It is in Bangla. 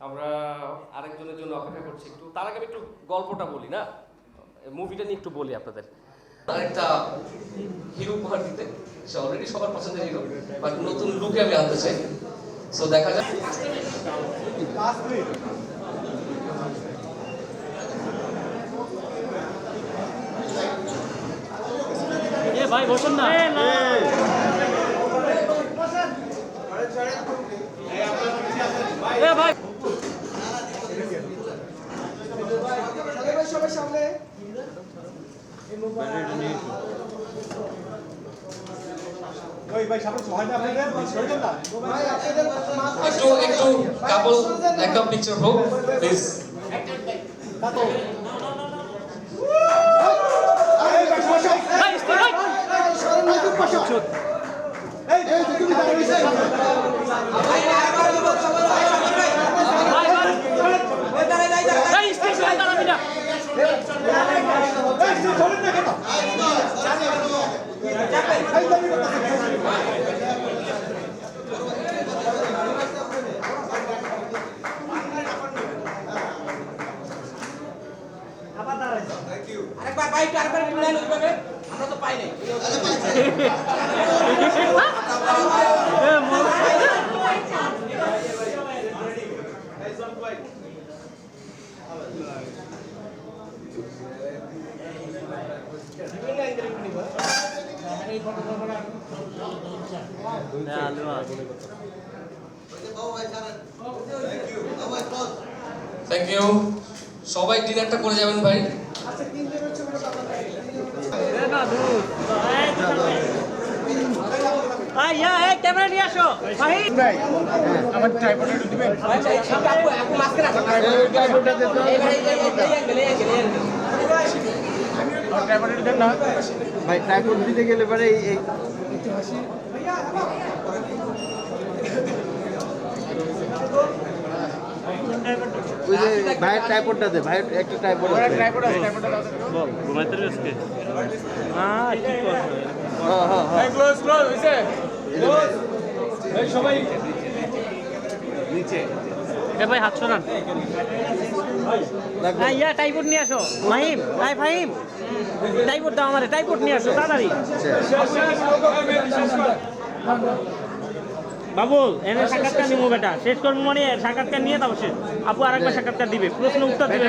আমরা আরেকজনের জন্য অপেক্ষা করছি একটু। তার আগে আমি একটু গল্পটা বলি না? মুভিটা নিয়ে একটু বলি আপনাদের। আরেকটা হিরো উপহার দিতে সে অলরেডি সবার পছন্দের হিরো বাট নতুন লুকে আমি আনতে চাই। সো দেখা যাক। ভাই বসুন না। ভাই সবাই সামনে ওই ভাই সামনে হয় না আপনাদের সরে যান না ভাই আপনাদের মাথা একটু একটু কাপল একটা পিকচার হোক প্লিজ এই ভাই বসো ভাই স্টিক ভাই সরেন না একটু বসো এই এই তুমি দাঁড়িয়ে রয়েছে ভাই স্টিক ভাই দাঁড়াবি না এই তুই ধরেন না কেন এই দাঁড়িয়ে রয়েছে। আরেকবার বাইক আরেকবার মিলাই ওইভাবে আমরা তো পাই নাই। এ মো- না, আলু আছে। থ্যাংক ইউ সবাই ডিনারটা করে যাবেন ভাই। আচ্ছা ভাই ট্রাইপড দিতে গেলে পরে এই ওই যে ভাইয়ের ট্রাইপডটা দে ভাইয়ের একটা ট্রাইপড আছে। বল ঘুমাইতে আজকে হ্যাঁ ঠিক কথা হ্যাঁ হ্যাঁ হ্যাঁ এ ভাই হাত সরান। ইয়া টাইপড নিয়ে আসো। মাহিম আই ফাহিম। টাইপড দাও আমারে টাইপড নিয়ে আসো তাড়াতাড়ি। বাবুল এনে সাক্ষাৎকার নিবো বেটা। শেষ করব মানে সাক্ষাৎকার নিয়ে তাও শেষ আপু আরেকবার সাক্ষাৎকার দিবে। প্রশ্ন উত্তর দিবে।